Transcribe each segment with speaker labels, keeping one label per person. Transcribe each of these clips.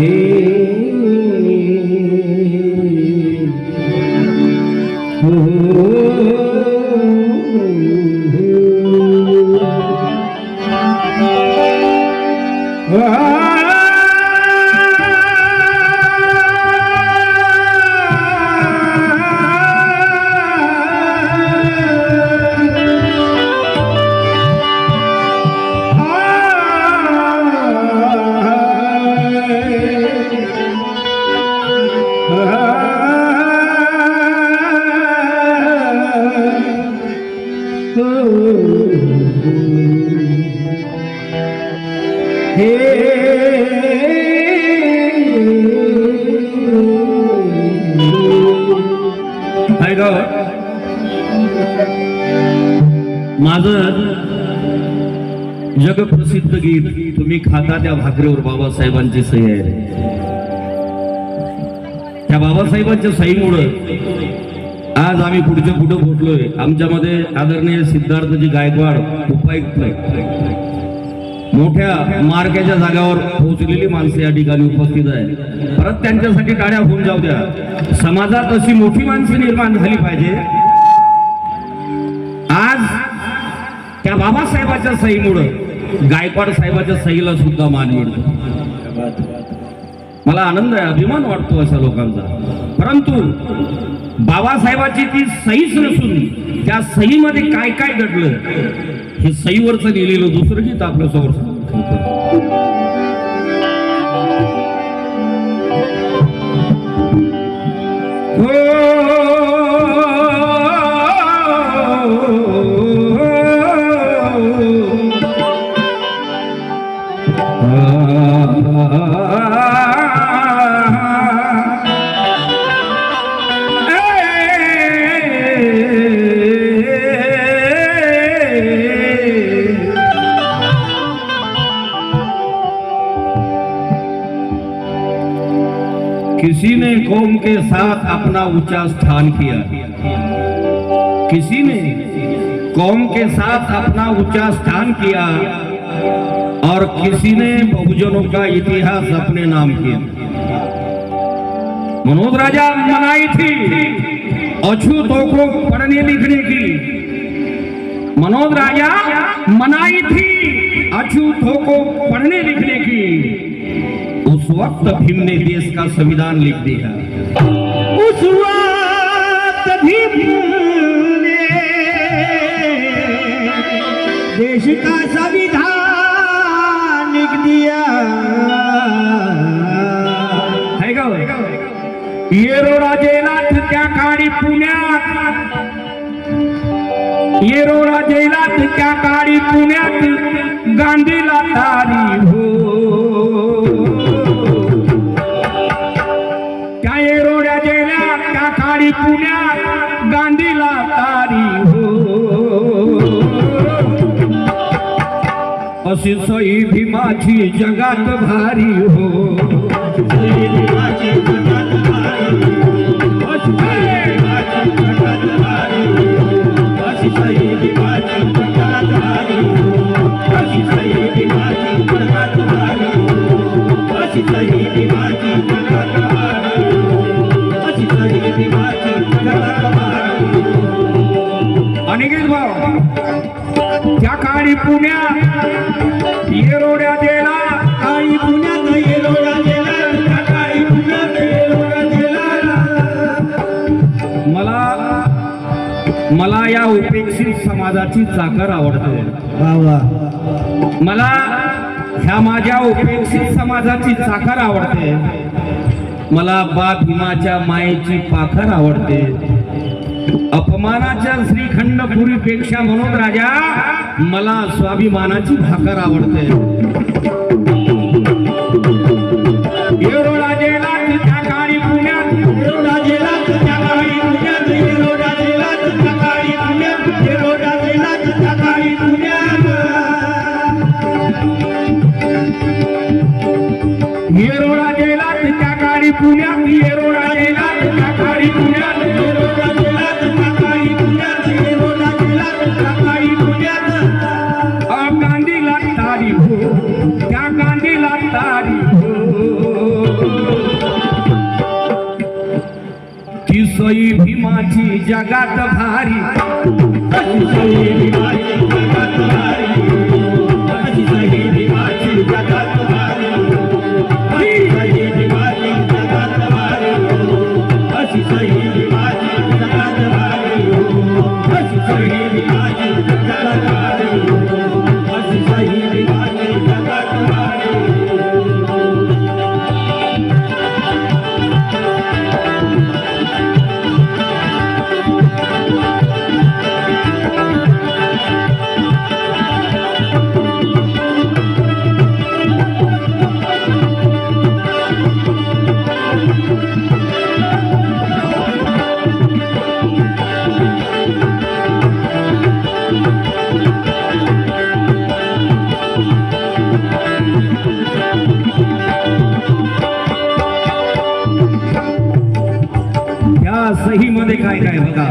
Speaker 1: হে सांगा त्या भाकरीवर बाबासाहेबांची सही आहे त्या बाबासाहेबांच्या सहीमुळं आज आम्ही पुढच्या पुढे पोहोचलोय. आमच्यामध्ये आदरणीय सिद्धार्थजी गायकवाड उपायुक्त मोठ्या मार्गाच्या जागावर पोहोचलेली माणसं या ठिकाणी उपस्थित आहे परत त्यांच्यासाठी टाळ्या होऊन जाऊ द्या. समाजात अशी मोठी माणसं निर्माण झाली पाहिजे. आज त्या बाबासाहेबाच्या सहीमुळं गायकवाड साहेबाच्या सहीला सुद्धा मान मिळतो. मला आनंद आहे अभिमान वाटतो अशा लोकांचा. परंतु बाबासाहेबाची ती सहीच नसून त्या सहीमध्ये काय काय घडलं हे सहीवरचं लिहिलेलं दुसरं गीत आपल्यासमोर किसी ने कौम के साथ अपना ऊँचा स्थान किया। किसी ने कौम के साथ अपना ऊँचा स्थान किया और किसी ने बहुजनों का इतिहास अपने नाम किया। मनोज राजा मनाई थी अछूतों को पढ़ने लिखने की। मनोज राजा मनाई थी अछूतों को पढ़ने लिखने की। उस वक्त भीम ने देश का संविधान लिख दिया।
Speaker 2: उस वक्त भीम ने देश का संविधान लिख दिया।
Speaker 1: है का येरोडा जेलात त्या काळी पुण्यात? येरोडा जेलात त्या काळी पुण्यात? गांधीला तारी हो। येरोड्या गेल्या त्या काळी पुण्यात गांधीला तारी हो. अशी सई भीमाची जगात भारी हो. त्या काळी पुण्यात येरोड्या जेला
Speaker 2: काळी पुण्यात गेला त्या काळी पुण्यात येलोडा गेला
Speaker 1: मला मला या उपेक्षित समाजाची चाकर आवडते. मला ह्या माझ्या उपेक्षित समाजाची चाकर आवडते. मला बा भीमाच्या मायेची पाखर आवडते. अपमानाच्या श्रीखंड पुरीपेक्षा म्हणून राजा मला स्वाभिमानाची भाकर आवडते. भीमाची जगात भारी. सही मध्ये काय काय बघा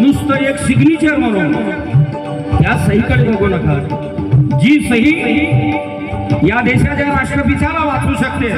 Speaker 1: नुसतं एक सिग्नेचर म्हणून. त्या सहीकडे बघू नका. जी सही या देशाच्या राष्ट्रपित्याला वाचू शकते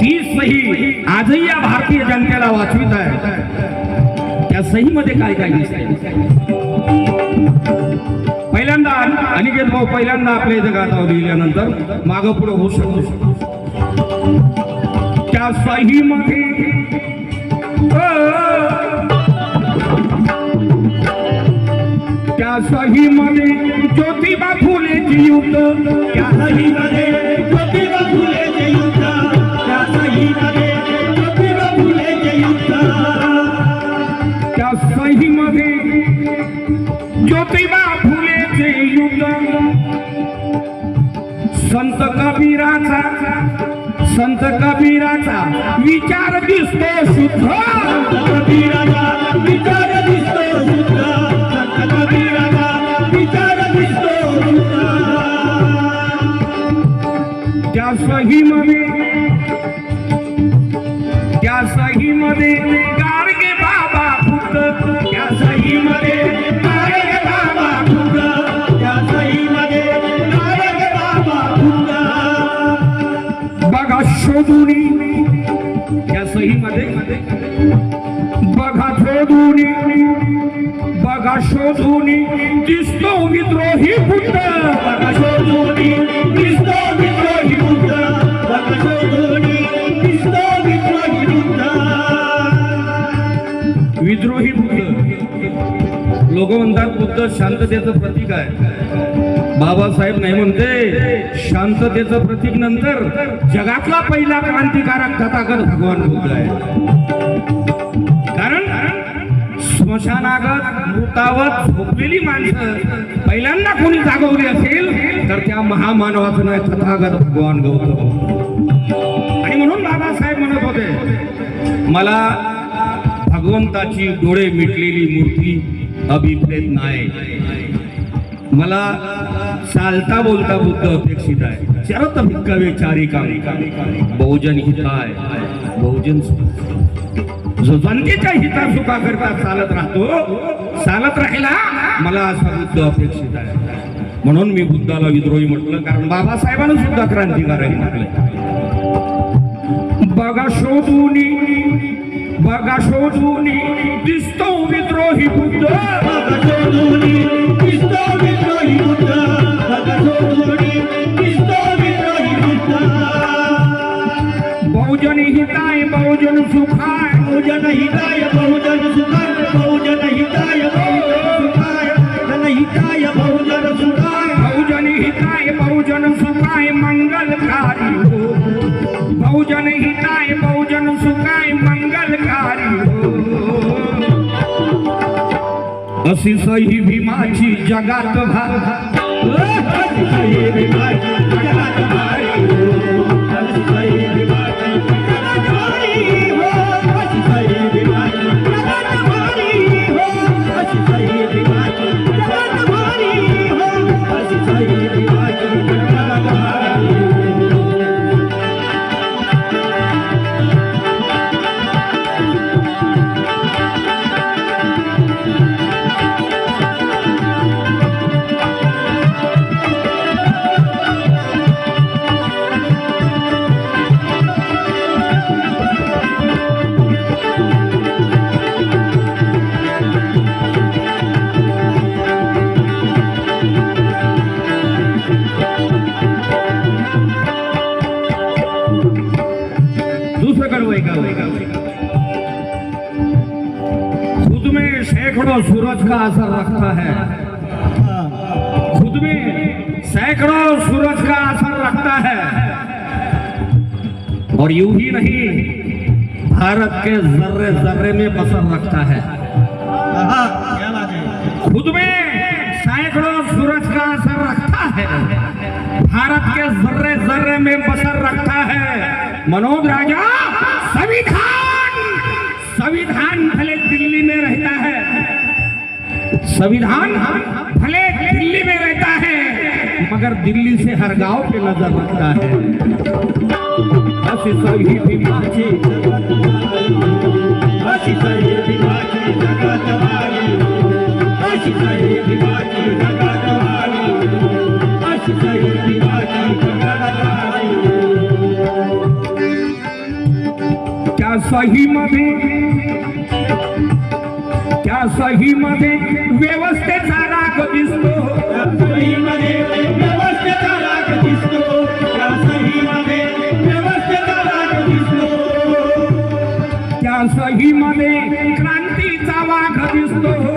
Speaker 1: ती सही आजही या भारतीय जनतेला वाचवित आहे. त्या सहीमध्ये काय काय दिसत पहिल्यांदा अनिकेत भाऊ पहिल्यांदा आपल्या इथे गातावर लिहिल्यानंतर मागं पुढे होऊ शकतो. त्या सहीमध्ये त्या सहीमध्ये ज्योतिबा फुलेची युद्ध.
Speaker 2: त्या सहीमध्ये ज्योतिबा फुलेचे युद्ध. त्या सहीमध्ये ज्योतिबा फुलेचे युद्ध.
Speaker 1: त्या सहीमध्ये ज्योतिबा फुलेचे युद्ध. संत कबीराचा संत कबीराचा विचार दिसतो शुद्ध
Speaker 2: कबीराचा विचार
Speaker 1: त्या सहीमध्ये त्या सहीमध्ये गाडगे बाबा फुट त्या सहीमध्ये
Speaker 2: बाबा खुद त्या सहीमध्ये नारद बाबा
Speaker 1: बघा शोधून त्या सहीमध्ये बघा शोधुनी बघा शांततेचं प्रतीक आहे. बाबासाहेब नाही म्हणते शांततेचं प्रतीक नंतर जगातला पहिला क्रांतिकारक तथागत भगवान बुद्ध आहे. कारण स्मशानागत मृतावत झोपलेली माणसं पहिल्यांदा कोणी जागवली असेल तर त्या महामानवाचं नाही तथागत भगवान गौतम. आणि म्हणून बाबासाहेब म्हणत होते मला भगवंताची डोळे मिटलेली मूर्ती अभिप्रेत नाही. मला चालता बोलता बुद्ध अपेक्षित आहे. चरत भिक्कवे चारी कामी बहुजन हिताय. बहुजन जो जनतेच्या हिता सुखा करता चालत राहतो चालत राहिला मला असा बुद्ध अपेक्षित आहे. म्हणून मी बुद्धाला विद्रोही म्हटलं कारण बाबासाहेबांना सुद्धा क्रांतिकारक म्हटलं बघा शोधून बघा शोधून दिसतो विद्रोही बहुजन हिताय बहुजन सुखाय.
Speaker 2: बहुजन हिताय बहुजन सुखाय. बहुजन हिताय बहुजन हिताय बहुजन सुखाय.
Speaker 1: बहुजन हिताय बहुजन सुखाय मंगलकारी हो। बहुजन हिताय बहुजन सुखाय मंगलकारी हो अशी सही भीमाची जगात भा सैकड़ों सूरज का असर रखता है। खुद में सैकड़ों सूरज का असर रखता है। और यूँ ही नहीं, भारत के जर्रे जर्रे में बसर रखता है। खुद में सैकड़ों सूरज का असर रखता है। भारत के जर्रे जर्रे में बसर रखता है। मनोज राजा, संविधान संविधान भले दिल्ली में रहता है। संविधान भले दिल्ली में रहता है मगर दिल्ली से हर गांव पे नजर रखता है। बस सही भी
Speaker 2: बस अशी सही भीमाची जगात भारी अशी सही भीमाची जगात भारी अशी सही भीमाची जगात भारी
Speaker 1: त्या सहीमध्ये त्या सहीमध्ये व्यवस्थेचा राग दिसतो.
Speaker 2: त्या सहीमध्ये व्यवस्थेचा राग दिसतो. त्या सहीमध्ये व्यवस्थेचा राग दिसतो.
Speaker 1: त्या सहीमध्ये क्रांतीचा वाघ दिसतो.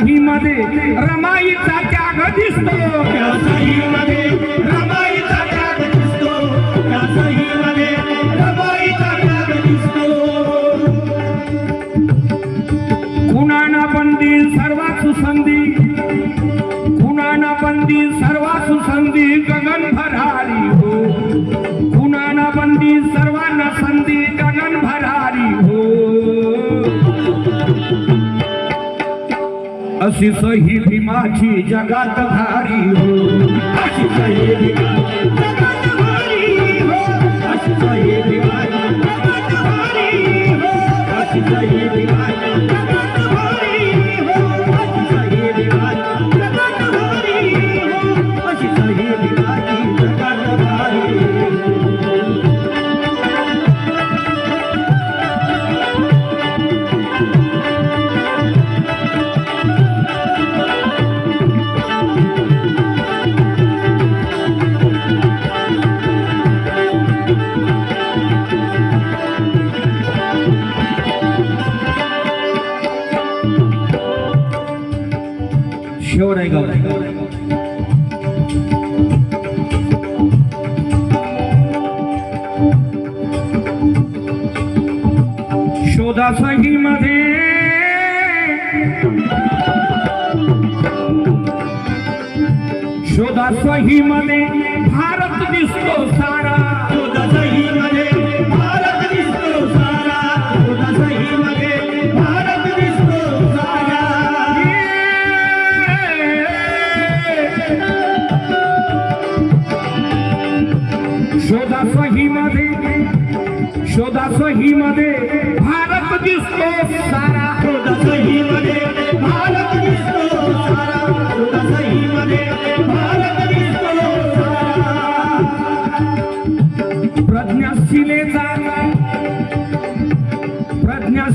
Speaker 2: त्या सहीमध्ये
Speaker 1: रमाईचा त्याग दिसतो.
Speaker 2: त्या सहीमध्ये रमाईचा
Speaker 1: अशी सही भीमाची जगात भारी हो.
Speaker 2: अशी सही भीमाची जगात भारी हो. अशी सही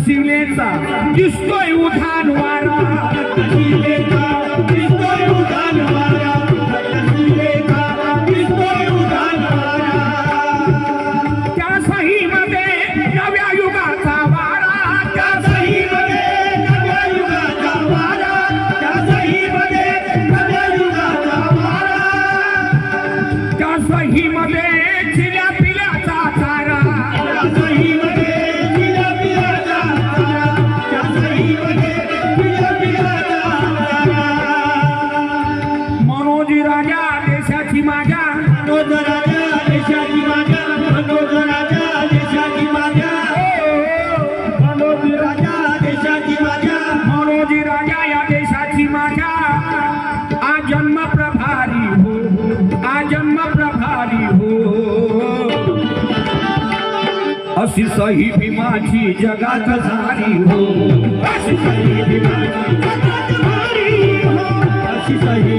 Speaker 1: प्रज्ञाशिलेचा दिसतोय उधान वारा
Speaker 2: शिलेचा दिसतोय उधाण वारा
Speaker 1: अशी सही भीमाची जगात झाली हो.
Speaker 2: अशी सही भीमाची जगात झाली हो. अशी सही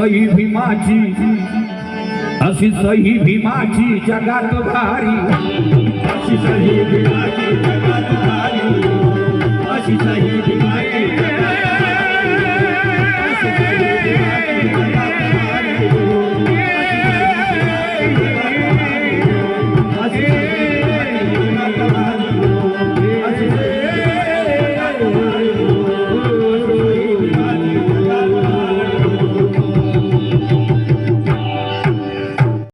Speaker 2: सई भीमाची अशी सही भीमाची जगात भारी. अशी
Speaker 1: सई भीमाची जगात भारी.
Speaker 2: अशी सई भीमाची